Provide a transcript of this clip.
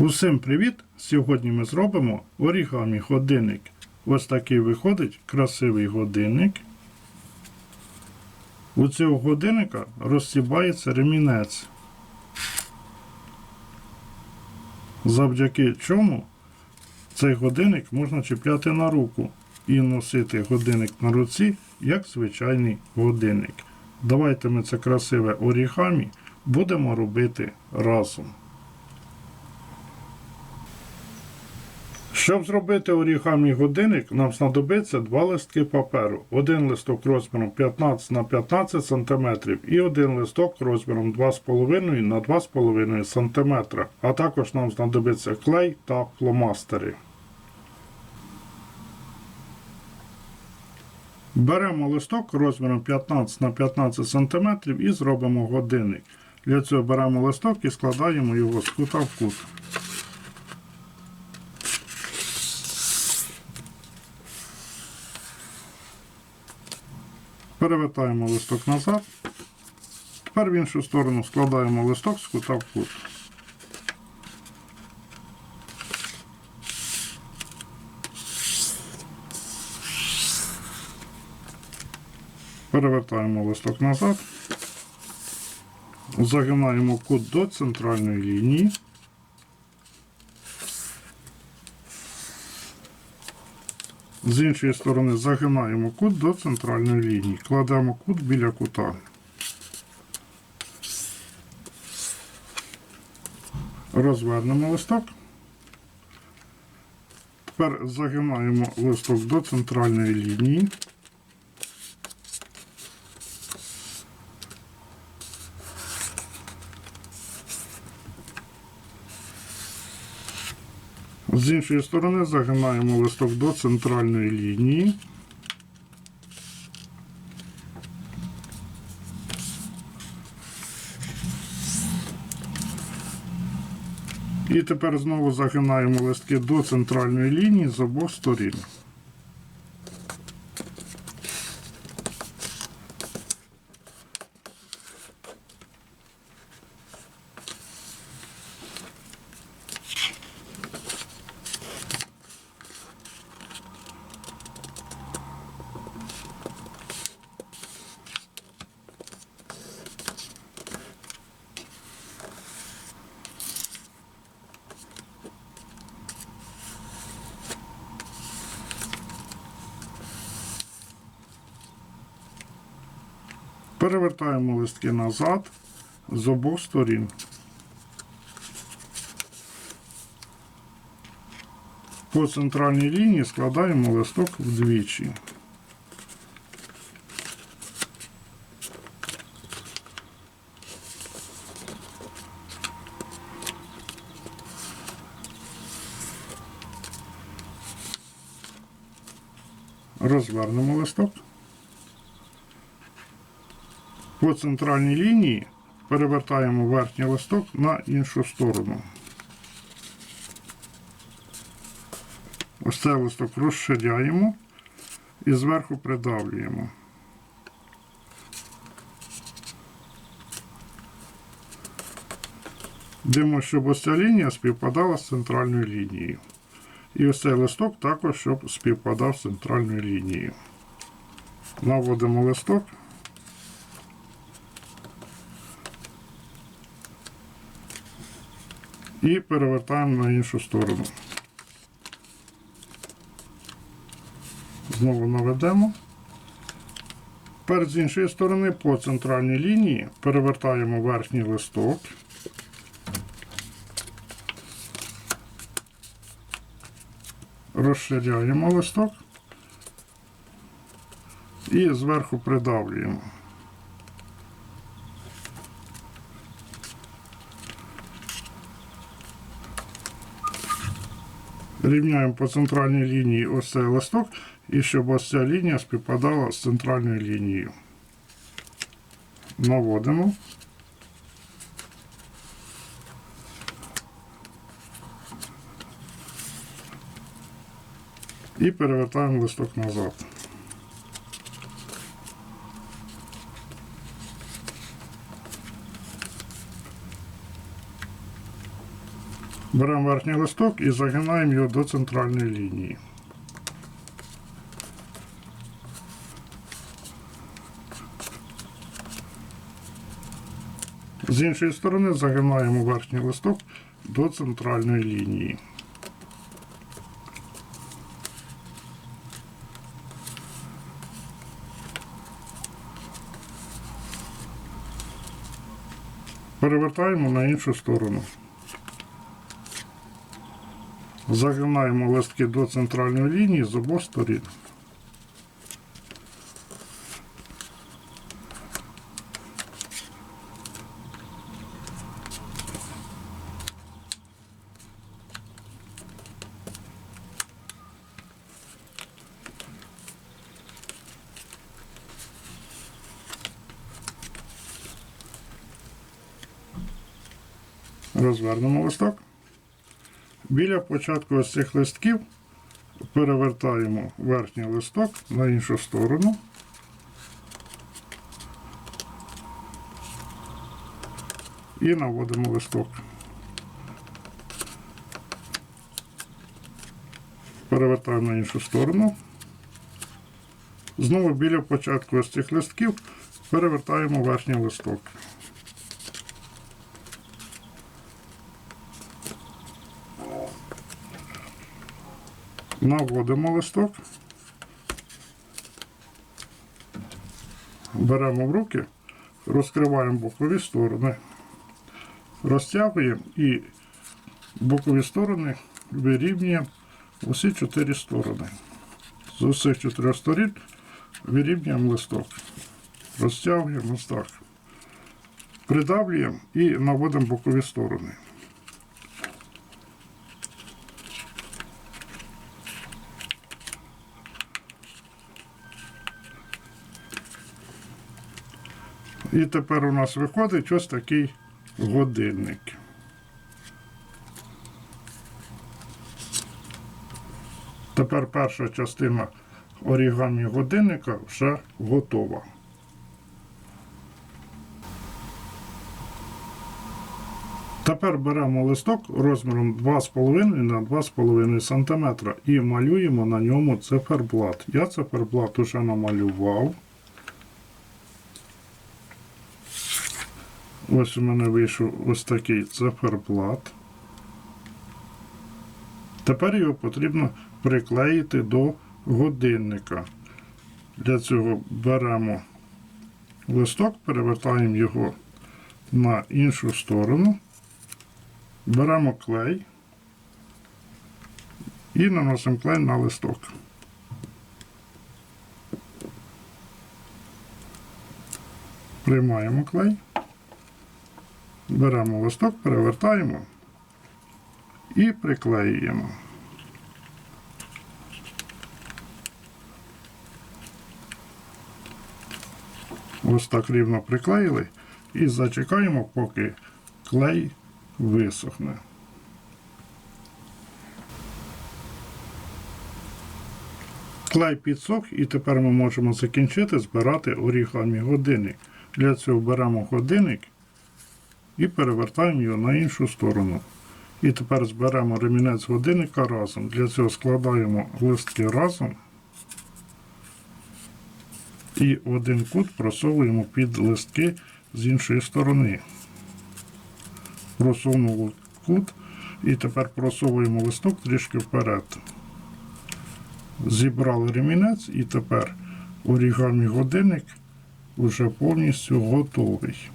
Усім привіт! Сьогодні ми зробимо орігамі годинник. Ось такий виходить красивий годинник. У цього годинника розсібається ремінець. Завдяки чому цей годинник можна чіпляти на руку і носити годинник на руці як звичайний годинник. Давайте ми це красиве орігамі будемо робити разом. Щоб зробити орігамі годинник, нам знадобиться два листки паперу. Один листок розміром 15 на 15 см і один листок розміром 2,5 на 2,5 см. А також нам знадобиться клей та фломастери. Беремо листок розміром 15 на 15 см і зробимо годинник. Для цього беремо листок і складаємо його з кута в кут. Перевертаємо листок назад. Тепер в іншу сторону складаємо листок з кута в кут. Перевертаємо листок назад. Загинаємо кут до центральної лінії. З іншої сторони загинаємо кут до центральної лінії. Кладемо кут біля кута. Розвернемо листок. Тепер загинаємо листок до центральної лінії. З іншої сторони загинаємо листок до центральної лінії. І тепер знову загинаємо листки до центральної лінії з обох сторін. Перевертаємо листки назад з обох сторін. По центральній лінії складаємо листок вдвічі. Розвернемо листок. По центральній лінії перевертаємо верхній листок на іншу сторону. Ось цей листок розширяємо і зверху придавлюємо. Дивимо, щоб ось ця лінія співпадала з центральною лінією. І ось цей листок також, щоб співпадав з центральною лінією. Наводимо листок. І перевертаємо на іншу сторону. Знову наведемо. Тепер з іншої сторони по центральній лінії перевертаємо верхній листок. Розширяємо листок і зверху придавлюємо. Рівняємо по центральній лінії ось цей листок, і щоб ось ця лінія співпадала з центральною лінією. Наводимо. І перевертаємо листок назад. Беремо верхній листок і загинаємо його до центральної лінії. З іншої сторони загинаємо верхній листок до центральної лінії. Перевертаємо на іншу сторону. Загинаємо листки до центральної лінії з обох сторін. Розвернемо листок. Біля початку ось цих листків перевертаємо верхній листок на іншу сторону. І наводимо листок. Перевертаємо на іншу сторону. Знову біля початку ось цих листків перевертаємо верхній листок. Наводимо листок. Беремо в руки, розкриваємо бокові сторони, розтягуємо і бокові сторони вирівнюємо усі чотири сторони. З усіх чотирьох сторін вирівнюємо листок. Розтягуємо ось. Придавлюємо і наводимо бокові сторони. І тепер у нас виходить ось такий годинник. Тепер перша частина орігамі годинника вже готова. Тепер беремо листок розміром 2,5 на 2,5 см і малюємо на ньому циферблат. Я циферблат уже намалював. Ось у мене вийшов ось такий циферблат. Тепер його потрібно приклеїти до годинника. Для цього беремо листок, перевертаємо його на іншу сторону, беремо клей і наносимо клей на листок. Приймаємо клей. Беремо листок, перевертаємо і приклеюємо. Ось так рівно приклеїли і зачекаємо, поки клей висохне. Клей підсох і тепер ми можемо закінчити збирати орігамі годинник. Для цього беремо годинник і перевертаємо його на іншу сторону. І тепер зберемо ремінець годинника разом. Для цього складаємо листки разом і один кут просовуємо під листки з іншої сторони. Просунули кут і тепер просовуємо листок трішки вперед. Зібрали ремінець і тепер орігамі годинник вже повністю готовий.